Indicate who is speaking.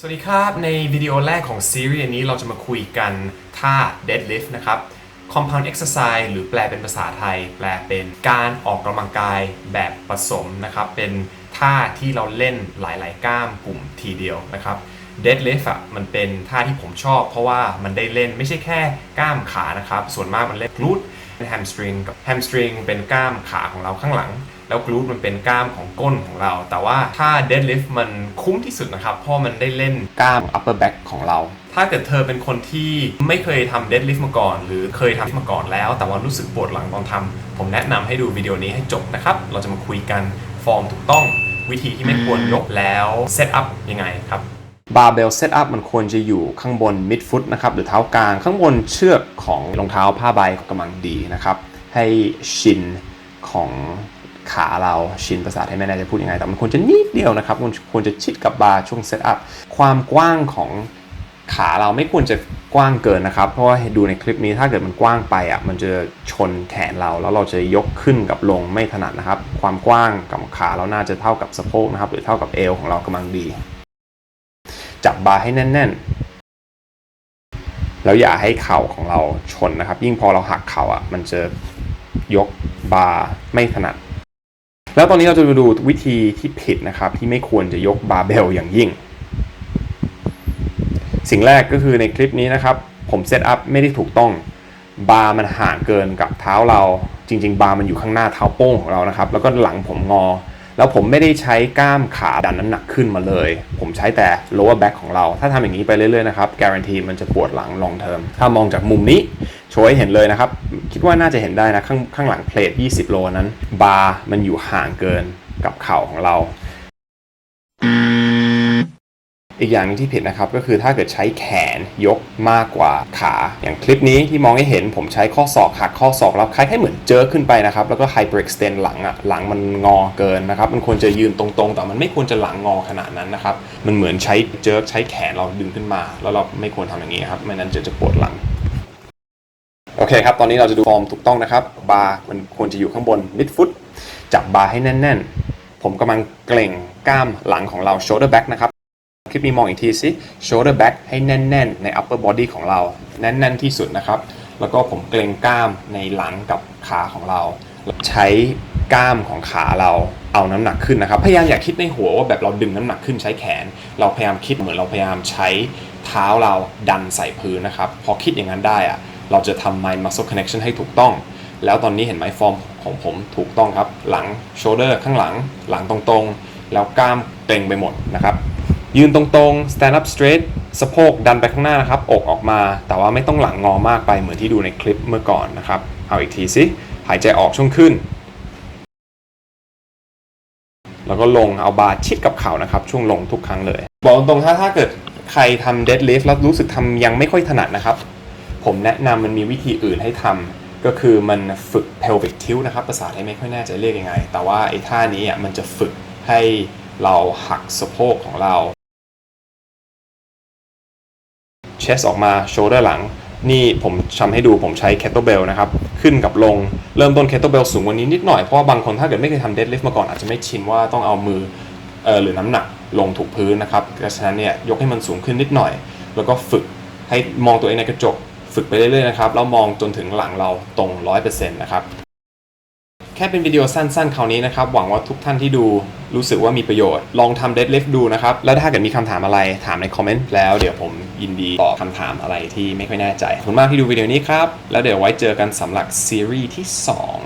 Speaker 1: สวัสดีครับในวิดีโอแรกของซีรีส์นี้เราจะมาคุยกันท่า deadlift นะครับ compound exercise หรือแปลเป็นภาษาไทย แปลเป็นการออกกำลังกายแบบผสมนะครับ เป็นท่าที่เราเล่นหลาย ๆ กล้ามกลุ่มทีเดียวนะครับ deadlift อะมันเป็นท่าที่ผมชอบ เพราะว่ามันได้เล่นไม่ใช่แค่กล้ามขานะครับ ส่วนมากมันเล่น glute hamstring กับ hamstring เป็นกล้ามขาของเราข้างหลัง แล้วกรูดมันเป็นกล้ามของก้นของเรา แต่ว่าถ้า deadlift มันคุ้มที่สุดนะครับ เพราะมันได้เล่นกล้าม upper back ของเรา ถ้าเกิดเธอเป็นคนที่ไม่เคยทำ deadlift มาก่อน หรือเคยทำมาก่อนแล้ว แต่ว่ารู้สึกปวดหลังตอนทำผมแนะนำให้ดูวิดีโอนี้ให้จบนะครับ เราจะมาคุยกันฟอร์มถูกต้องวิธีที่ไม่ควรยกแล้ว set up ยังไงครับ barbell setup มันควรจะอยู่ข้างบน mid foot นะครับหรือเท้ากลางข้างบนเชือกของรองเท้าผ้าใบกำลังดีนะครับ ให้ชินของ ขาเราชินภาษาไทยไม่แน่ใจพูดยังไง แต่มันควรจะนิดเดียวนะครับมันควรจะชิดกับบาร์ช่วงเซตอัพความกว้างของขาเราไม่ควรจะกว้างเกินนะครับ เพราะว่าดูในคลิปนี้ถ้าเกิดมันกว้างไปอะมันจะชนแขนเราแล้วเราจะยกขึ้นกับลงไม่ถนัดนะครับ ความกว้างกับขาเราน่าจะเท่ากับสะโพกนะครับ หรือเท่ากับเอวของเรากำลังดี จับบาร์ให้แน่นๆ แล้วอย่าให้เข่าของเราชนนะครับ ยิ่งพอเราหักเข่าอะมันจะยกบาร์ไม่ถนัด แล้วตอนนี้เราจะมาดูวิธีที่ผิดนะครับ ที่ไม่ควรจะยกบาร์เบลอย่างยิ่ง สิ่งแรกก็คือในคลิปนี้นะครับ ผมเซตอัพไม่ได้ถูกต้องบาร์มันห่างเกินกับเท้าเรา จริง ๆ บาร์มันอยู่ข้างหน้าเท้าโป้งของเรานะครับ แล้วก็หลังผมงอ แล้วผมไม่ได้ใช้กล้ามขาดันน้ำหนักขึ้นมาเลย ผมใช้แต่ lower back ของเรา ถ้าทำอย่างนี้ไปเรื่อยๆนะครับ guarantee มันจะปวดหลัง long term ถ้ามองจากมุมนี้ โชว์ให้เห็นเลยนะครับ คิดว่าน่าจะเห็นได้นะข้างข้างหลังเพลท 20 โลนั้น บาร์มันอยู่ห่างเกินกับเข่าของเรา อีกอย่างนึงที่ผิดนะครับก็คือถ้าเกิดใช้แขนยกมากกว่าขา อย่างคลิปนี้ที่มองให้เห็นผมใช้ข้อศอกหักข้อศอกแล้วคล้ายๆเหมือนเจอขึ้นไปนะครับ แล้วก็ hyper extend หลังอะหลังมันงอเกินนะครับ มันควรจะยืนตรงๆ แต่มันไม่ควรจะหลังงอขนาดนั้นนะครับ มันเหมือนใช้เจอใช้แขนเราดึงขึ้นมา แล้วเราไม่ควรทำอย่างนี้ครับไม่นั้นจะจะปวดหลัง เคครับ ตอนนี้เราจะดูฟอร์มถูกต้องนะครับ บาร์มันควรจะอยู่ข้างบน mid foot จับบาร์ให้แน่น ๆ ผมกำลังเกร็งกล้ามหลังของเรา shoulder back นะครับ คลิปนี้มองอีกทีสิ shoulder back ให้แน่น ๆ ใน upper body ของเรา แน่น ๆ ที่สุดนะครับ แล้วก็ผมเกรงกล้ามในหลังกับขาของเรา ใช้กล้ามของขาเราเอาน้ำหนักขึ้นนะครับ พยายามอย่าคิดในหัวว่าแบบเราดึงน้ำหนักขึ้นใช้แขน เราพยายามคิดเหมือนเราพยายามใช้เท้าเราดันใส่พื้นนะครับ พอคิดอย่างนั้นได้อะ เราจะทำ mind muscle connection ให้ถูกต้อง แล้วตอนนี้เห็นไหมฟอร์มของผมถูกต้องครับ หลัง shoulder ข้างหลัง หลังตรงๆ แล้วกล้ามเกร็งไปหมดนะครับ ยืนตรงๆ stand up straight สะโพกดันไปข้างหน้านะครับ อกออกมา แต่ว่าไม่ต้องหลังงอมากไปเหมือนที่ดูในคลิปเมื่อก่อนนะครับ เอาอีกทีสิ หายใจออกช่วงขึ้น แล้วก็ลงเอาบาร์ชิดกับเข่านะครับ ช่วงลงทุกครั้งเลย บอกตรงๆถ้าถ้าเกิดใครทำ deadlift แล้วรู้สึกทำยังไม่ค่อยถนัดนะครับ ผมแนะนำมันมีวิธีอื่นให้ทำก็คือมันฝึก pelvic tilt นะครับภาษาไทยไม่ค่อยแน่ใจเรียกยังไง แต่ว่าไอ้ท่านี้อะมันจะฝึกให้เราหักสะโพกของเรา เชสออกมา shoulder หลัง นี่ผมทำให้ดูผมใช้ kettlebell นะครับ ขึ้นกับลงเริ่มต้น kettlebell สูงกว่านี้นิดหน่อย เพราะว่าบางคนถ้าเกิดไม่เคยทำ deadlift มาก่อนอาจจะไม่ชินว่าต้องเอามือเออหรือน้ำหนักลงถูกพื้นนะครับดังนั้นเนี่ยยกให้มันสูงขึ้นนิดหน่อย แล้วก็ฝึกให้มองตัวเองในกระจก ฝึกไปเรื่อยๆนะครับแล้วมองจนถึงหลังเราตรง 100%นะครับแค่เป็นวิดีโอสั้นๆ คราวนี้นะครับ หวังว่าทุกท่านที่ดูรู้สึกว่ามีประโยชน์ ลองทำเดดลิฟดูนะครับ แล้วถ้าเกิดมีคำถามอะไรถามในคอมเมนต์แล้วเดี๋ยวผมยินดีตอบคำถามอะไรที่ไม่ค่อยแน่ใจขอบคุณมากที่ดูวิดีโอนี้ครับ แล้วเดี๋ยวไว้เจอกันสำหรับซีรีส์ที่ 2